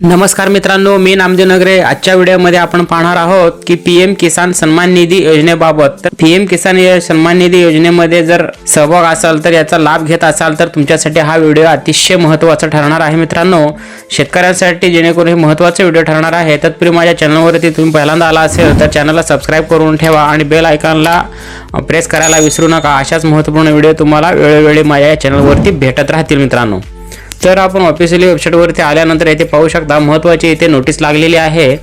नमस्कार मित्रांनो मी नामदेव नगरे. आजच्या व्हिडिओमध्ये आपण पाहणार आहोत की पी एम किसान सन्मान निधी योजनेबाबत. तर पी एम किसान सन्मान निधी योजनेमध्ये जर सहभाग असाल तर याचा लाभ घेत असाल तर तुमच्यासाठी हा व्हिडिओ अतिशय महत्त्वाचा ठरणार आहे मित्रांनो. शेतकऱ्यांसाठी जेणेकरून हे महत्त्वाचा व्हिडिओ ठरणार आहे. तत्पूर्वी माझ्या चॅनलवरती तुम्ही पहिल्यांदा आला असेल तर चॅनलला सबस्क्राईब करून ठेवा आणि बेल आयकॉनला प्रेस करायला विसरू नका. अशाच महत्त्वपूर्ण व्हिडिओ तुम्हाला वेळोवेळी माझ्या या चॅनलवरती भेटत राहतील मित्रांनो. तर आपण ऑफिशियली वेबसाईटवरती आल्यानंतर येथे पाहू शकता महत्त्वाची इथे नोटीस लागलेली आहे.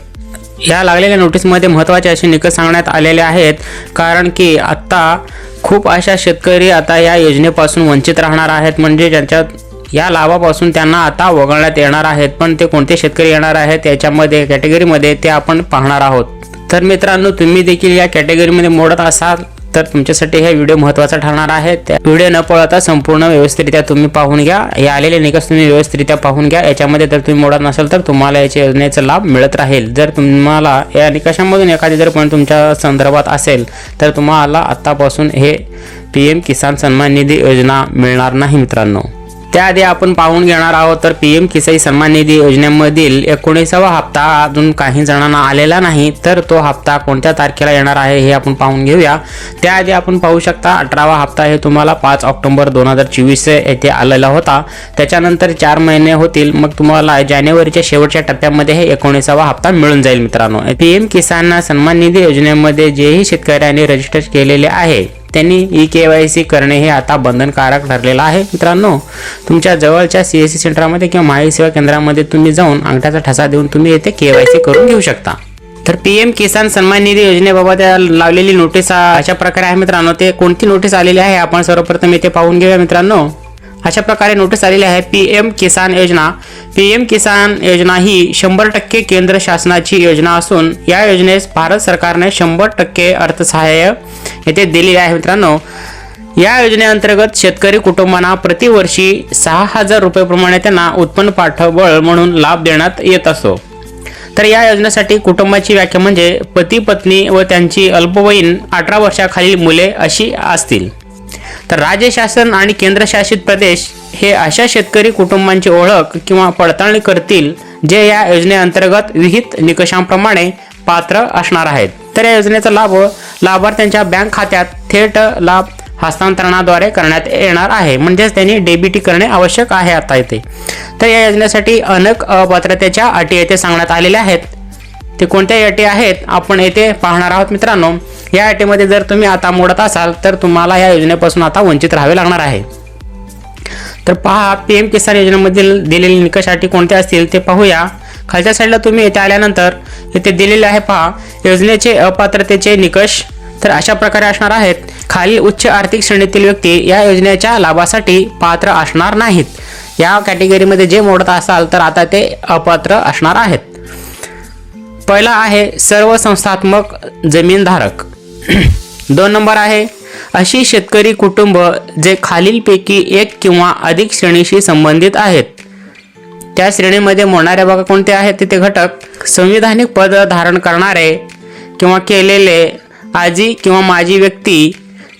या लागलेल्या नोटीसमध्ये महत्त्वाचे असे निकष सांगण्यात आलेले आहेत. कारण की आत्ता खूप अशा शेतकरी आता या योजनेपासून वंचित राहणार आहेत. म्हणजे ज्यांच्या या लाभापासून त्यांना आता वगळण्यात येणार आहेत. पण ते कोणते शेतकरी येणार आहेत याच्यामध्ये कॅटेगरीमध्ये ते आपण पाहणार आहोत. तर मित्रांनो तुम्ही देखील या कॅटेगरीमध्ये मोडत असाल तर तुमच्यासाठी हे व्हिडिओ महत्त्वाचा ठरणार आहे. त्या व्हिडिओ न पळता संपूर्ण व्यवस्थितरित्या तुम्ही पाहून घ्या. हे आलेले निकष तुम्ही व्यवस्थितरित्या पाहून घ्या. याच्यामध्ये जर तुम्ही मोडत नसाल तर तुम्हाला याच्या योजनेचा लाभ मिळत राहील. जर तुम्हाला या निकषांमधून एखादी जर पण तुमच्या संदर्भात असेल तर तुम्हाला आत्तापासून हे पी एम किसान सन्मान निधी योजना मिळणार नाही मित्रांनो. त्याआधी आपण पाहून घेणार आहोत तर पी एम किसाई सन्मान निधी योजनेमधील एकोणीसावा हप्ता अजून काही जणांना आलेला नाही तर तो हप्ता कोणत्या तारखेला येणार आहे हे आपण पाहून घेऊया. त्याआधी आपण पाहू शकता अठरावा हप्ता हे तुम्हाला पाच ऑक्टोबर दोन हजार चोवीस येथे आलेला होता. त्याच्यानंतर चार महिने होतील मग तुम्हाला जानेवारीच्या शेवटच्या टप्प्यामध्ये हे एकोणीसावा हप्ता मिळून जाईल मित्रांनो. पी एम किसान सन्मान निधी योजनेमध्ये जेही शेतकऱ्यांनी रजिस्टर केलेले आहे त्यांनी ई के वाय सी करणे हे आता बंधनकारक ठरलेलं आहे. मित्रांनो तुमच्या जवळच्या सी एस सी सेंटरमध्ये किंवा माहिती सेवा केंद्रामध्ये तुम्ही जाऊन अंगठ्याचा ठसा देऊन तुम्ही येथे के वाय सी करून घेऊ शकता. तर पी एम किसान सन्मान निधी योजनेबाबत लावलेली नोटीस अशा प्रकारे आहे मित्रांनो ते कोणती नोटीस आलेली आहे आपण सर्वप्रथम येथे पाहून घेऊया मित्रांनो. अशा प्रकारे नोटीस आलेली आहे पी एम किसान योजना. पी एम किसान योजना ही शंभर टक्के केंद्र शासनाची योजना असून या योजनेस भारत सरकारने शंभर टक्के अर्थसहाय्य येथे दिलेले आहे मित्रांनो. या योजनेअंतर्गत शेतकरी कुटुंबांना प्रतिवर्षी सहा हजार रुपयेप्रमाणे त्यांना उत्पन्न पाठबळ म्हणून लाभ देण्यात येत असतो. तर या योजनेसाठी कुटुंबाची व्याख्या म्हणजे पती पत्नी व त्यांची अल्पवयीन अठरा वर्षाखालील मुले अशी असतील. तर राज्य शासन आणि केंद्रशासित प्रदेश हे अशा शेतकरी कुटुंबांची ओळख किंवा पडताळणी करतील जे या योजनेअंतर्गत विहित निकषांप्रमाणे पात्र असणार आहेत. तर या योजनेचा लाभ लाभार्थ्यांच्या बँक खात्यात थेट लाभ हस्तांतरणाद्वारे करण्यात येणार आहे. म्हणजेच त्यांनी डेबिटी करणे आवश्यक आहे आता येते तर या योजनेसाठी अनेक अपात्रतेच्या अटी येथे सांगण्यात आलेल्या आहेत. ते कोणत्या अटी आहेत आपण येथे पाहणार आहोत मित्रांनो. या अटीमध्ये जर तुम्ही आता मोडत असाल तर तुम्हाला या योजनेपासून आता वंचित राहावे लागणार आहे. तर पहा पी एम किसान योजनेमधील दिलेले निकष अटी कोणत्या असतील ते पाहूया. खालच्या साईडला तुम्ही इथे आल्यानंतर इथे दिलेले आहे पहा योजनेचे अपात्रतेचे निकष. तर अशा प्रकारे असणार आहेत. खाली उच्च आर्थिक श्रेणीतील व्यक्ती या योजनेच्या लाभासाठी पात्र असणार नाहीत. या कॅटेगरीमध्ये जे मोडत असाल तर आता ते अपात्र असणार आहेत. पहिला आहे सर्व संस्थात्मक जमीनधारक. दोन नंबर आहे अशी शेतकरी कुटुंब जे खालीलपैकी एक किंवा अधिक श्रेणीशी संबंधित आहेत. त्या श्रेणीमध्ये मोडणारे बघा कोणते आहेत तिथे घटक. संविधानिक पद धारण करणारे किंवा केलेले आजी किंवा माजी व्यक्ती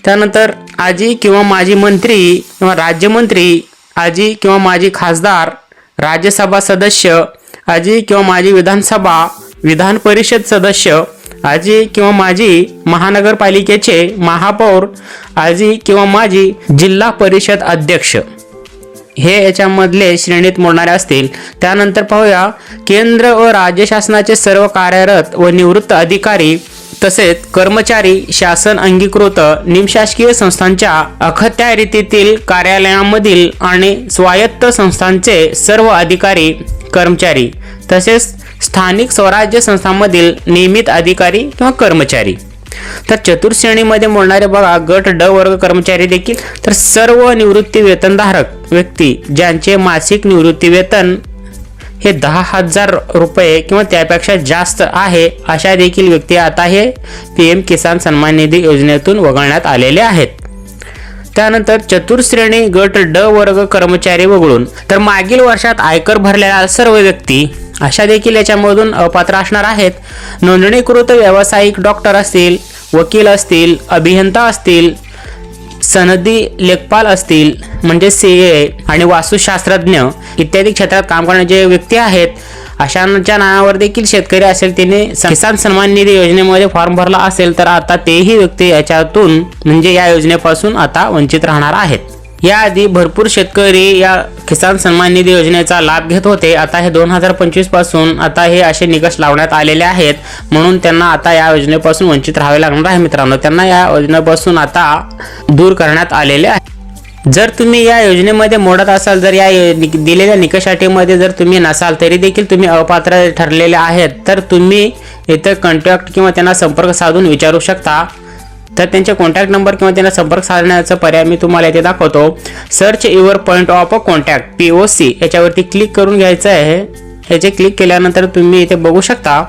त्यानंतर आजी किंवा माजी मंत्री किंवा राज्यमंत्री आजी किंवा माजी खासदार राज्यसभा सदस्य आजी किंवा माजी विधानसभा विधान परिषद सदस्य आजी किंवा माजी महानगरपालिकेचे महापौर आजी किंवा माजी जिल्हा परिषद अध्यक्ष. हे याच्यामधले श्रेणीत मोडणारे असतील. त्यानंतर पाहूया केंद्र व राज्य शासनाचे सर्व कार्यरत व निवृत्त अधिकारी तसेच कर्मचारी शासन अंगीकृत निमशासकीय संस्थांच्या अखत्यारीतील कार्यालयांमधील आणि स्वायत्त संस्थांचे सर्व अधिकारी कर्मचारी तसेच स्थानिक स्वराज्य संस्थांमधील नियमित अधिकारी किंवा कर्मचारी. तर चतुर्श्रेणीमध्ये मोडणारे बघा गट ड वर्ग कर्मचारी देखील. तर सर्व निवृत्ती वेतनधारक व्यक्ती ज्यांचे मासिक निवृत्ती वेतन हे दहा हजार रुपये किंवा त्यापेक्षा जास्त आहे अशा देखील व्यक्ती आता हे पी एम किसान सन्मान निधी योजनेतून वगळण्यात आलेले आहेत. त्यानंतर चतुर्श्रेणी गट ड वर्ग कर्मचारी वगळून. तर मागील वर्षात आयकर भरलेल्या सर्व व्यक्ती अशा देखील याच्यामधून अपात्र असणार आहेत. नोंदणीकृत व्यावसायिक डॉक्टर असतील वकील असतील अभियंता असतील सनदी लेखपाल असतील म्हणजे सी ए आणि वास्तुशास्त्रज्ञ इत्यादी क्षेत्रात काम करणारे जे व्यक्ती आहेत अशांच्या नावावर देखील शेतकरी असेल तिने किसान सन्मान निधी योजनेमध्ये फॉर्म भरला असेल तर आता तेही व्यक्ती याच्यातून म्हणजे या योजनेपासून आता वंचित राहणार आहेत. याआधी भरपूर शेतकरी या किसान सन्मान निधी योजनेचा लाभ घेत होते. आता हे दोन हजार पंचवीसपासून आता हे असे निकष लावण्यात आलेले आहेत. म्हणून त्यांना आता या योजनेपासून वंचित राहावे लागणार आहे मित्रांनो. त्यांना या योजनेपासून आता दूर करण्यात आलेले आहे. जर तुम्ही या योजनेमध्ये मोडत असाल जर या यो- नि- दिलेल्या निकषाटीमध्ये जर तुम्ही नसाल तरी देखील तुम्ही अपात्र ठरलेले आहेत. तर तुम्ही इथं कॉन्टॅक्ट किंवा त्यांना संपर्क साधून विचारू शकता. तर त्यांचे कॉन्टॅक्ट नंबर किंवा त्यांना संपर्क साधण्याचा पर्याय मी तुम्हाला इथे दाखवतो. Search your point of a contact P O C याच्यावरती क्लिक करून घ्यायचं आहे. याचे क्लिक केल्यानंतर तुम्ही इथे बघू शकता.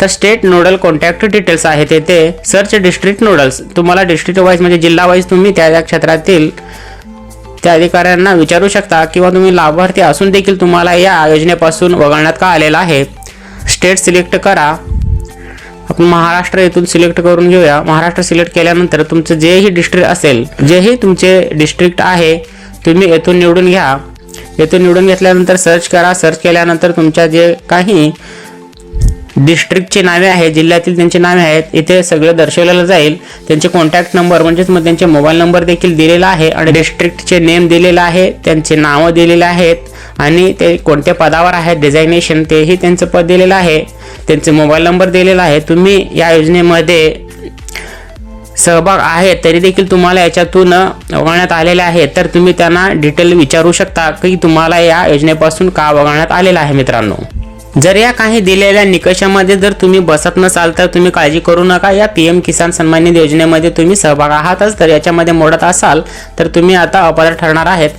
तर स्टेट नोडल कॉन्टॅक्ट डिटेल्स आहेत येथे सर्च डिस्ट्रिक्ट नोडल्स तुम्हाला डिस्ट्रिक्ट वाईज म्हणजे जिल्हा वाईज तुम्ही त्या त्या क्षेत्रातील त्या अधिकाऱ्यांना विचारू शकता किंवा तुम्ही लाभार्थी असून देखील तुम्हाला या योजनेपासून वगळण्यात का आलेला आहे. स्टेट सिलेक्ट करा. आपण महाराष्ट्र येथून सिलेक्ट करून घेऊया. महाराष्ट्र सिलेक्ट केल्यानंतर तुमचं जेही डिस्ट्रिक्ट असेल जेही तुमचे डिस्ट्रिक्ट आहे तुम्ही येथून निवडून घ्या. येथून निवडून घेतल्यानंतर सर्च करा. सर्च केल्यानंतर तुमच्या जे काही डिस्ट्रिक्टची नावे आहेत जिल्ह्यातील त्यांची नावे आहेत इथे सगळं दर्शवलेलं जाईल. त्यांचे कॉन्टॅक्ट नंबर म्हणजेच मग त्यांचे मोबाईल नंबर देखील दिलेला आहे आणि डिस्ट्रिक्टचे नेम दिलेलं आहे त्यांचे नावं दिलेले आहेत आणि ते कोणत्या पदावर आहेत डिझायनेशन तेही त्यांचं पद दिलेलं आहे. त्यांचे मोबाईल नंबर दिलेला आहे. तुम्ही या योजनेमध्ये सहभाग आहे तरी देखील तुम्हाला याच्यातून वगळण्यात आलेले आहे. तर तुम्ही त्यांना डिटेल विचारू शकता की तुम्हाला या योजनेपासून का वगळण्यात आलेलं आहे मित्रांनो. जर या काही दिलेल्या निकषामध्ये जर तुम्ही बसत नसाल तर तुम्ही काळजी करू नका. या पी एम किसान सन्मान निधी योजनेमध्ये तुम्ही सहभाग आहातच. तर याच्यामध्ये मोडत असाल तर तुम्ही आता अपात्र ठरणार आहेत.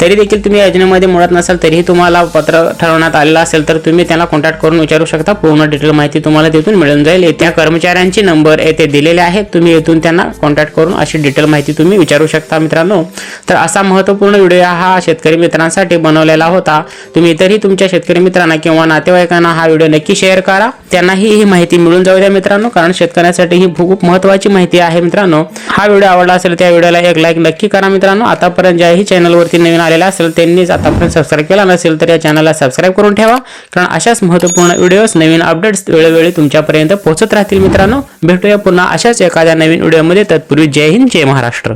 तरी देखील तुम्ही योजनेमध्ये मोडत नसाल तरीही तुम्हाला पत्र ठरवण्यात आलेलं असेल तर तुम्ही त्यांना कॉन्टॅक्ट करून विचारू शकता. पूर्ण डिटेल माहिती तुम्हाला तिथून मिळून जाईल. त्या कर्मचाऱ्यांची नंबर येथे दिलेले आहेत तुम्ही येथून त्यांना कॉन्टॅक्ट करून अशी डिटेल माहिती तुम्ही विचारू शकता मित्रांनो. तर असा महत्त्वपूर्ण व्हिडिओ हा शेतकरी मित्रांसाठी बनवलेला होता. तुम्ही इतरही तुमच्या शेतकरी मित्रांना किंवा नातेवाईक नातेवाईकांना हा व्हिडिओ नक्की शेअर करा. त्यांनाही ही माहिती मिळून जाऊ द्या मित्रांनो कारण शेतकऱ्यांसाठी ही खूप महत्वाची माहिती आहे मित्रांनो. हा व्हिडिओ आवडला असेल त्या व्हिडिओला एक लाईक नक्की करा मित्रांनो. आतापर्यंत ज्याही चॅनलवरती नवीन आलेला असेल त्यांनीच आतापर्यंत सबस्क्राईब केला नसेल तर या चॅनलला सबस्क्राईब करून ठेवा. कारण अशाच महत्त्वपूर्ण व्हिडिओज नवीन अपडेट्स वेळोवेळी तुमच्यापर्यंत पोहोचत राहतील मित्रांनो. भेटूया पुन्हा अशाच एखाद्या नवीन व्हिडिओमध्ये तत्पूर्वी जय हिंद जय महाराष्ट्र.